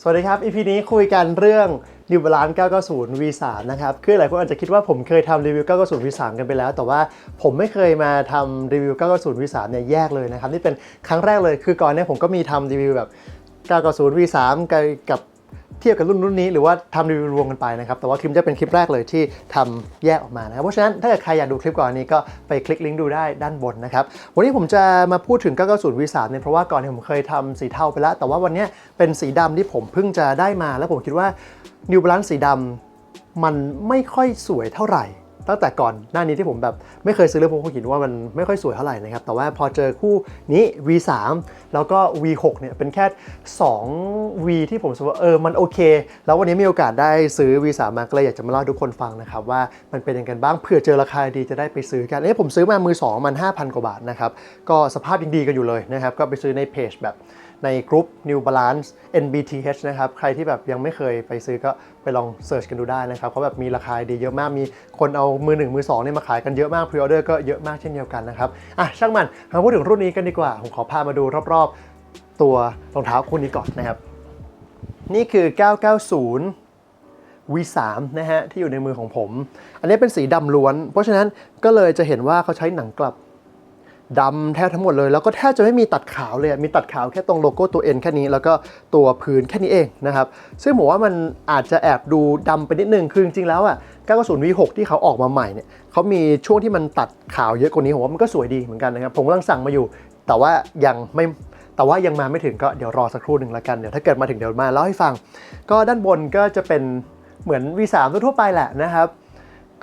สวัสดีครับ EP นี้คุยกันเรื่อง New Balance 990 V3 นะครับ คือหลายคนอาจจะคิดว่าผมเคยทำรีวิว 990 V3 กันไปแล้ว แต่ว่าผมไม่เคยมาทำรีวิว 990 V3 เนี่ยแยกเลยนะครับ นี่เป็นครั้งแรกเลย คือก่อนเนี่ยผมก็มีทำรีวิวแบบ 990 V3 กับ เทียบกับรุ่นรุ่นนี้หรือว่าทำรีวิวรวมกันไปนะครับ แต่ว่าคลิปจะเป็นคลิปแรกเลยที่ทำแยกออกมานะครับ เพราะฉะนั้นถ้าเกิดใครอยากดูคลิปก่อนนี้ก็ไปคลิกลิงก์ดูได้ด้านบนนะครับ วันนี้ผมจะมาพูดถึง 990 V3 เนี่ยเพราะว่าก่อนเนี่ยผมเคยทำสีเทาไปแล้ว แต่ว่าวันนี้เป็นสีดำที่ผมเพิ่งจะได้มา แล้วผมคิดว่า New Balance สีดำมันไม่ค่อยสวยเท่าไหร่ ตั้งแต่ก่อนหน้านี้ที่ผมแบบไม่เคยซื้อเลยผมก็คิดว่ามันไม่ค่อยสวยเท่าไหร่นะครับ แต่ว่าพอเจอคู่นี้ V3 แล้วก็ V6 เนี่ยเป็นแค่ 2 V ที่ผมรู้สึกว่าเออมันโอเค แล้ววันนี้มีโอกาสได้ซื้อ V3 มาก็เลยอยากจะมาเล่าทุกคนฟังนะครับว่ามันเป็นยังไงบ้างเผื่อเจอราคาดีจะได้ไปซื้อกันเอ้ผมซื้อมามือ2มัน5,000 กว่าบาทนะครับก็สภาพยังดีกันอยู่เลยนะครับก็ไปซื้อในเพจแบบในกลุ่ม New Balance NBTH นะครับ ใครที่แบบยังไม่เคยไปซื้อก็ไปลองเสิร์ชกันดูได้นะครับเขาแบบมีราคาดีเยอะมาก มีคนเอามือหนึ่งมือสองเนี่ยมาขายกันเยอะมากพรีออเดอร์ก็เยอะมากเช่นเดียวกันนะครับ อะ ช่างมันมาพูดถึงรุ่นนี้กันดีกว่า ผมขอพามาดูรอบๆ ตัวรองเท้าคู่นี้ก่อนนะครับ นี่คือ 990 V3 นะฮะที่อยู่ในมือของผม อันนี้เป็นสีดำล้วน เพราะฉะนั้นก็เลยจะเห็นว่าเขาใช้หนังกลับ ดำแทบทั้งหมดเลย แล้วก็แทบจะไม่มีตัดขาวเลยมีตัดขาวแค่ตรงโลโก้ตัว N แค่นี้ แล้วก็ตัวพื้นแค่นี้เองนะครับ ซึ่งผมว่ามันอาจจะแอบดูดำไปนิดนึง คือจริงๆแล้วอะ990 V6 ที่เขาออกมาใหม่เนี่ยเขามีช่วงที่มันตัดขาวเยอะกว่านี้ ผมว่ามันก็สวยดีเหมือนกันนะครับ ผมกำลังสั่งมาอยู่ แต่ว่ายังไม่แต่ว่ายังมาไม่ถึงก็เดี๋ยวรอสักครู่หนึ่งละกันเดี๋ยวถ้าเกิดมาถึงเดี๋ยวมาเล่าให้ฟัง ก็ด้านบนก็จะเป็นเหมือน V3 ทั่วไปแหละนะครับ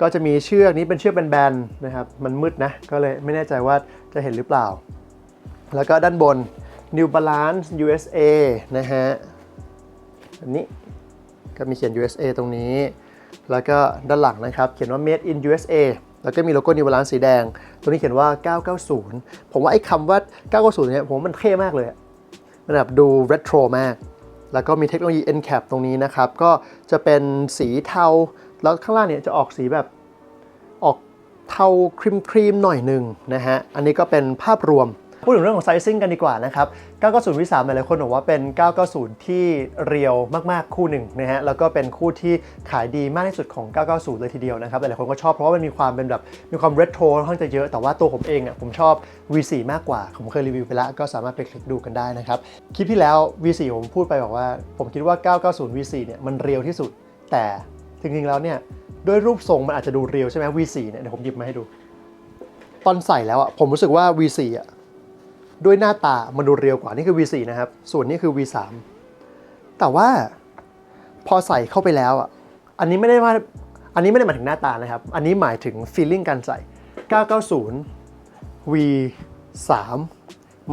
ก็จะมีเชือกนี้เป็นเชือกแบนๆนะครับ มันมืดนะ ก็เลยไม่แน่ใจว่าจะเห็นหรือเปล่า แล้วก็ด้านบน New Balance USA นะฮะอันนี้ก็มีเขียน USA ตรงนี้ แล้วก็ด้านหลังนะครับ เขียนว่า Made in USA แล้วก็มีโลโก้ New Balance สีแดง ตัวนี้เขียนว่า 990 ผมว่าไอ้คำว่า 990 เนี่ย ผมมันเท่มากเลย มันแบบดูเรโทรมาก แล้วก็มีเทคโนโลยี NCAP ตรงนี้นะครับ ก็จะเป็นสีเทา แล้วข้างล่างเนี่ยจะออกสีแบบออกเทาครีมครีมๆหน่อยหนึ่งนะฮะ อันนี้ก็เป็นภาพรวม พูดถึงเรื่องของไซซิ่งกันดีกว่านะครับ 990วิสามหลายๆคนบอกว่าเป็น 990 ที่เรียวมากๆคู่หนึ่งนะฮะ แล้วก็เป็นคู่ที่ขายดีมากที่สุดของ 990 เลยทีเดียวนะครับ หลายๆคนก็ชอบเพราะว่ามันมีความเป็นแบบมีความเรโทรค่อนข้างจะเยอะ แต่ว่าตัวผมเองอะผมชอบ V4 มากกว่า ผมเคยรีวิวไปแล้ว ก็สามารถไปคลิกดูกันได้นะครับ คลิปที่แล้ว V4 ผมพูดไปบอกว่า ผมคิดว่า 990 V4 เนี่ยมันเรียวที่สุด แต่ จริงๆแล้วเนี่ยด้วยรูปทรงมันอาจจะดูเรียวใช่ไหม V4 เนี่ยเดี๋ยวผมหยิบมาให้ดู ตอนใส่แล้วอะผมรู้สึกว่า V4 อะด้วยหน้าตามันดูเรียวกว่านี่คือ V4 นะครับ ส่วนนี้คือ V3 แต่ว่าพอใส่เข้าไปแล้วอะอันนี้ไม่ได้ว่าอันนี้ไม่ได้หมายถึงหน้าตานะครับ อันนี้หมายถึง feeling การใส่ 990 V3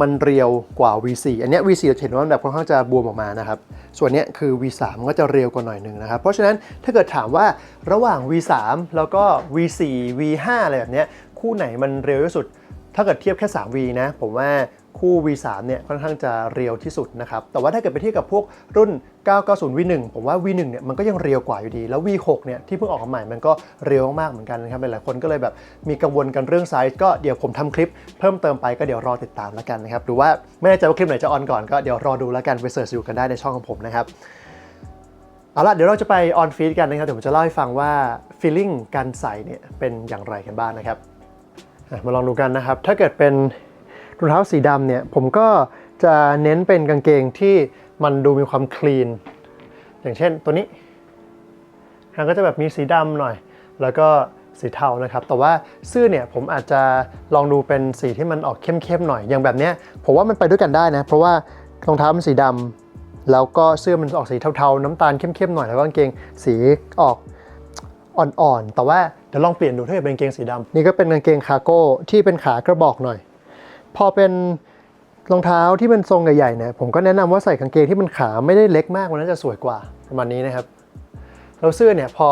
มันเรียวกว่า V4 อันนี้ V4 เราจะเห็นว่าแบบค่อนข้างจะบวมออกมานะครับ ส่วนนี้คือ V3 มันก็จะเรียวกว่าหน่อยหนึ่งนะครับ เพราะฉะนั้นถ้าเกิดถามว่าระหว่าง V3 แล้วก็ V4 V5 อะไรแบบนี้คู่ไหนมันเร็วที่สุด ถ้าเกิดเทียบแค่ 3V นะ ผมว่า คู่ V3 เนี่ยค่อนข้างจะเรียวที่สุดนะครับ แต่ว่าถ้าเกิดไปเทียบกับพวกรุ่น 990 V1 ผมว่า V1 เนี่ยมันก็ยังเรียวกว่าอยู่ดี แล้ว V6 เนี่ยที่เพิ่งออกมาใหม่มันก็เรียวมากเหมือนกันนะครับหลายคนก็เลยแบบมีกังวลกันเรื่องไซส์ก็เดี๋ยวผมทำคลิปเพิ่มเติมไปก็เดี๋ยวรอติดตามแล้วกันนะครับหรือว่าไม่แน่ใจว่าคลิปไหนจะออนก่อนก็เดี๋ยวรอดูแล้วกันไปเสิร์ชดูกันได้ในช่องของผมนะครับเอาละเดี๋ยวเราจะไปออนฟีดกันนะครับเดี๋ยวผมจะเล่าให้ฟังว่า feeling การใส่เนี่ยเป็นอย่างไรกันบ้างนะครับมาลองดูกันนะครับถ้าเกิดเป็น รองเท้าสีดำเนี่ยผมก็จะเน้นเป็นกางเกงที่มันดูมีความคลีน อย่างเช่นตัวนี้มันก็จะแบบมีสีดำหน่อย แล้วก็สีเทานะครับ แต่ว่าเสื้อเนี่ยผมอาจจะลองดูเป็นสีที่มันออกเข้มๆหน่อย อย่างแบบเนี้ยผมว่ามันไปด้วยกันได้นะ เพราะว่ารองเท้ามันสีดำแล้วก็เสื้อมันออกสีเทาๆ น้ำตาลเข้มๆหน่อย แล้วก็กางเกงสีออกอ่อนๆ แต่ว่าเดี๋ยวลองเปลี่ยนดูถ้าเกิดเป็นกางเกงสีดำนี่ก็เป็นกางเกงคาร์โก้ที่เป็นขากระบอกหน่อย พอเป็นรองเท้าที่เป็นทรงใหญ่ๆเนี่ยผมก็แนะนำว่าใส่กางเกงที่มันขาไม่ได้เล็กมากมันน่าจะสวยกว่าประมาณนี้นะครับแล้วเสื้อเนี่ยพอ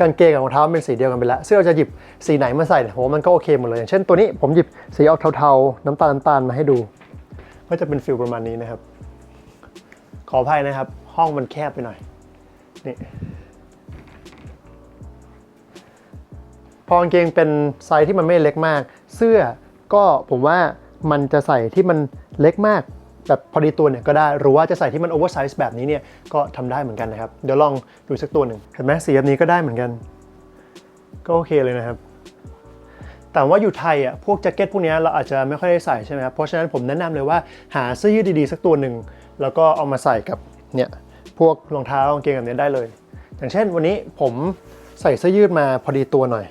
กางเกงกับรองเท้าเป็นสีเดียวกันไปแล้วเสื้อเราจะหยิบสีไหนมาใส่เนี่ยผมว่ามันก็โอเคหมดเลยอย่างเช่นตัวนี้ผมหยิบสีออกเทาๆ น้ำตาลน้ำตาลมาให้ดู ก็จะเป็นฟิลประมาณนี้นะครับ ขออภัยนะครับ ห้องมันแคบไปหน่อยนี่พอกางเกงเป็นไซส์ที่มันไม่เล็กมาก เสื้อก็ผมว่า มันจะใส่ที่มันเล็กมากแบบพอดีตัวเนี่ยก็ได้หรือว่าจะใส่ที่มันโอเวอร์ไซส์แบบนี้เนี่ยก็ทำได้เหมือนกันนะครับ เดี๋ยวลองดูสักตัวหนึ่งเห็นไหมสีแบบนี้ก็ได้เหมือนกัน ก็โอเคเลยนะครับ แต่ว่าอยู่ไทยอะพวกแจ็คเก็ตพวกนี้เราอาจจะไม่ค่อยได้ใส่ใช่ไหมครับเพราะฉะนั้นผมแนะนำเลยว่าหาเสื้อยืดดีๆสักตัวหนึ่งแล้วก็เอามาใส่กับเนี่ยพวกรองเท้ากางเกงแบบนี้ได้เลย อย่างเช่นวันนี้ผมใส่เสื้อยืดมาพอดีตัวหน่อย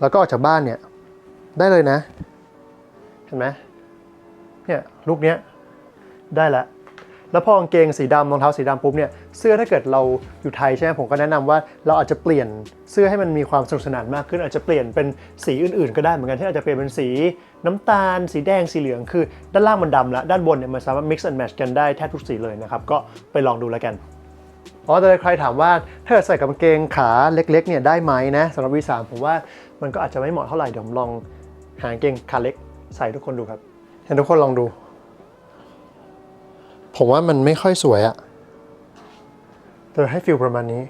แล้วก็ออกจากบ้านเนี่ยได้เลยนะ เห็นไหมเนี่ยลุกเนี้ยได้ละ แล้วพอกางเกงสีดำรองเท้าสีดำปุ๊บเนี่ยเสื้อถ้าเกิดเราอยู่ไทยใช่ไหมผมก็แนะนำว่าเราอาจจะเปลี่ยนเสื้อให้มันมีความสนุกสนานมากขึ้นอาจจะเปลี่ยนเป็นสีอื่นๆ ก็ได้เหมือนกันที่อาจจะเปลี่ยนเป็นสีน้ำตาล สีแดงสีเหลืองคือ ด้านล่างมันดำแล้วด้านบนเนี่ยมันสามารถ mix and match กันได้แทบทุกสีเลยนะครับก็ไปลองดูแล้วกันอ๋อแต่ใครถามว่าถ้าเกิดใส่กับกางเกงขาเล็กๆเนี่ยได้ไหมนะสำหรับ V3 ผมว่ามันก็อาจจะไม่เหมาะเท่าไหร่เดี๋ยวผมลองหากางเกงขาเล็ก ใส่ทุกคนดูครับให้ทุกคนลองดู ผมว่ามันไม่ค่อยสวยอะแต่ให้ฟิลประมาณนี้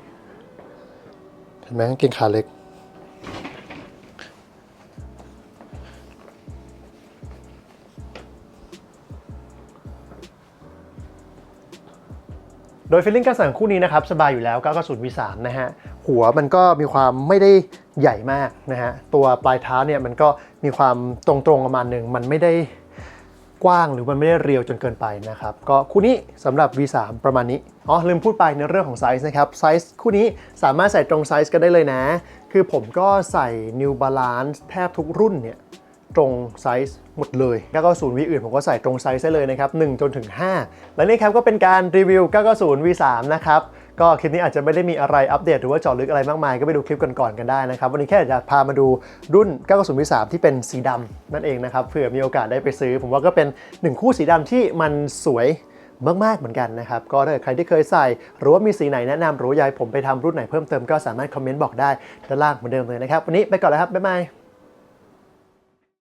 เห็นไหมกางเกงขาเล็ก โดยฟีลลิ่งการใส่งคู่นี้นะครับ สบายอยู่แล้ว990 V3 นะฮะ หัวมันก็มีความไม่ได้ ใหญ่มากนะฮะตัวปลายเท้าเนี่ยมันก็มีความตรงๆประมาณหนึ่งมันไม่ได้กว้างหรือมันไม่ได้เรียวจนเกินไปนะครับ ก็คู่นี้สำหรับ V3 ประมาณนี้อ๋อลืมพูดไปในเรื่องของไซส์นะครับไซส์คู่นี้สามารถใส่ตรงไซส์กันได้เลยนะ คือผมก็ใส่ New Balance แทบทุกรุ่นเนี่ยตรงไซส์หมดเลย 990 V อื่นผมก็ใส่ตรงไซส์ได้เลยนะครับ 1 จนถึง 5 และนี่ครับก็เป็นการรีวิว 990 V3 นะครับ ก็คลิปนี้อาจจะไม่ได้มีอะไรอัปเดตหรือว่าเจาะลึกอะไรมากมายก็ไปดูคลิปก่อนๆกันได้นะครับ วันนี้แค่อยากจะพามาดูรุ่น990 V3 ที่เป็นสีดำนั่นเองนะครับเผื่อมีโอกาสได้ไปซื้อ ผมว่าก็เป็นหนึ่งคู่สีดำที่มันสวยมาก ๆ เหมือนกันนะครับ ก็ถ้าเกิดใครที่เคยใส่ หรือว่ามีสีไหนแนะนำหรือว่ายากให้ผมไปทำรุ่นไหนเพิ่มเติมก็สามารถคอมเมนต์บอกได้ด้านล่างเหมือนเดิมเลยนะครับ วันนี้ไปก่อนแล้วครับ บ๊ายบาย